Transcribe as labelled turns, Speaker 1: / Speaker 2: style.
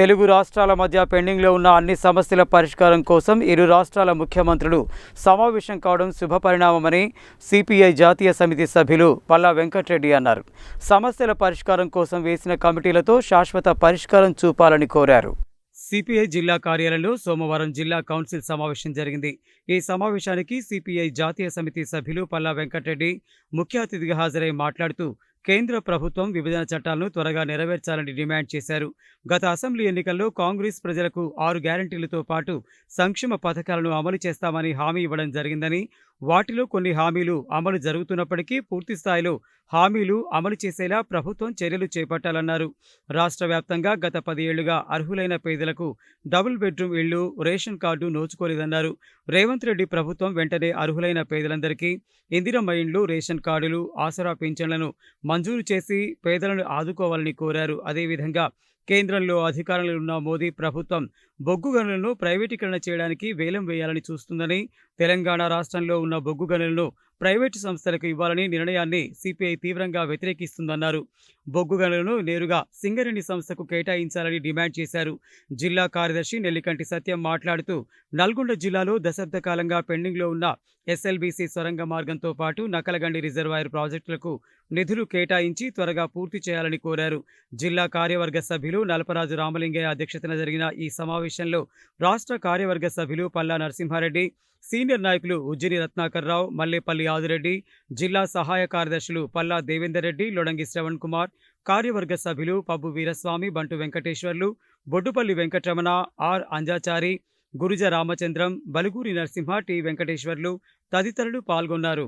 Speaker 1: తెలుగు రాష్ట్రాల మధ్య పెండింగ్లో ఉన్న అన్ని సమస్యల పరిష్కారం కోసం ఇరు రాష్ట్రాల ముఖ్యమంత్రులు సమావేశం కావడం శుభపరిణామమని సిపిఐ జాతీయ సమితి సభ్యులు పల్లా వెంకటరెడ్డి అన్నారు. సమస్యల పరిష్కారం కోసం వేసిన కమిటీలతో శాశ్వత పరిష్కారం చూపాలని కోరారు. సిపిఐ జిల్లా కార్యాలయంలో సోమవారం జిల్లా కౌన్సిల్ సమావేశం జరిగింది. ఈ సమావేశానికి సిపిఐ జాతీయ సమితి సభ్యులు పల్లా వెంకటరెడ్డి ముఖ్య అతిథిగా హాజరై మాట్లాడుతూ కేంద్ర ప్రభుత్వం విభజన చట్టాలను త్వరగా నెరవేర్చాలని డిమాండ్ చేశారు. గత అసెంబ్లీ ఎన్నికల్లో కాంగ్రెస్ ప్రజలకు ఆరు గ్యారంటీలతో పాటు సంక్షేమ పథకాలను అమలు చేస్తామని హామీ ఇవ్వడం జరిగిందని వాటిలో కొన్ని హామీలు అమలు జరుగుతున్నప్పటికీ పూర్తి స్థాయిలో హామీలు అమలు చేసేలా ప్రభుత్వం చర్యలు చేపట్టాలన్నారు. రాష్ట్ర వ్యాప్తంగా గత పది ఏళ్ళుగా అర్హులైన పేదలకు డబుల్ బెడ్రూమ్ ఇళ్ళు రేషన్ కార్డు నోచుకోలేదన్నారు. రేవంత్ రెడ్డి ప్రభుత్వం వెంటనే అర్హులైన పేదలందరికీ ఇందిరమ్మ ఇండ్లు రేషన్ కార్డులు ఆసరా పింఛన్లను మంజూరు చేసి పేదలను ఆదుకోవాలని కోరారు. అదేవిధంగా కేంద్రంలో అధికారంలో ఉన్న మోదీ ప్రభుత్వం బొగ్గు గనులను ప్రైవేటీకరణ చేయడానికి వేలం వేయాలని చూస్తుందని తెలంగాణ రాష్ట్రంలో ఉన్న ఉన్న బొగ్గు గనులను ప్రైవేటు సంస్థలకు ఇవ్వాలని నిర్ణయాన్ని సిపిఐ తీవ్రంగా వ్యతిరేకిస్తుందన్నారు. బొగ్గు గనులను నేరుగా సింగరేణి సంస్థకు కేటాయించాలని డిమాండ్ చేశారు. జిల్లా కార్యదర్శి నెల్లికంటి సత్యం మాట్లాడుతూ నల్గొండ జిల్లాలో దశాబ్ద కాలంగా పెండింగ్లో ఉన్న ఎస్ఎల్బీసీ సొరంగ మార్గంతో పాటు నకలగండి రిజర్వాయర్ ప్రాజెక్టులకు నిధులు కేటాయించి త్వరగా పూర్తి చేయాలని కోరారు. జిల్లా కార్యవర్గ సభ్యులు నలపరాజు రామలింగయ్య అధ్యక్షతన జరిగిన ఈ సమావేశంలో రాష్ట్ర కార్యవర్గ సభ్యులు పల్లా నరసింహారెడ్డి సీనియర్ నాయకులు ఉజ్జిని రత్నాకర్ రావు మల్లేపల్లి యాదిరెడ్డి జిల్లా సహాయ కార్యదర్శులు పల్లా దేవేందర్ రెడ్డి లొడంగి శ్రవణ్ కుమార్ కార్యవర్గ సభ్యులు పబ్బు వీరస్వామి బంటు వెంకటేశ్వర్లు బొడ్డుపల్లి వెంకటరమణ ఆర్ అంజాచారి గురుజ రామచంద్రం బలుగూరి నరసింహ టి వెంకటేశ్వర్లు తదితరులు పాల్గొన్నారు.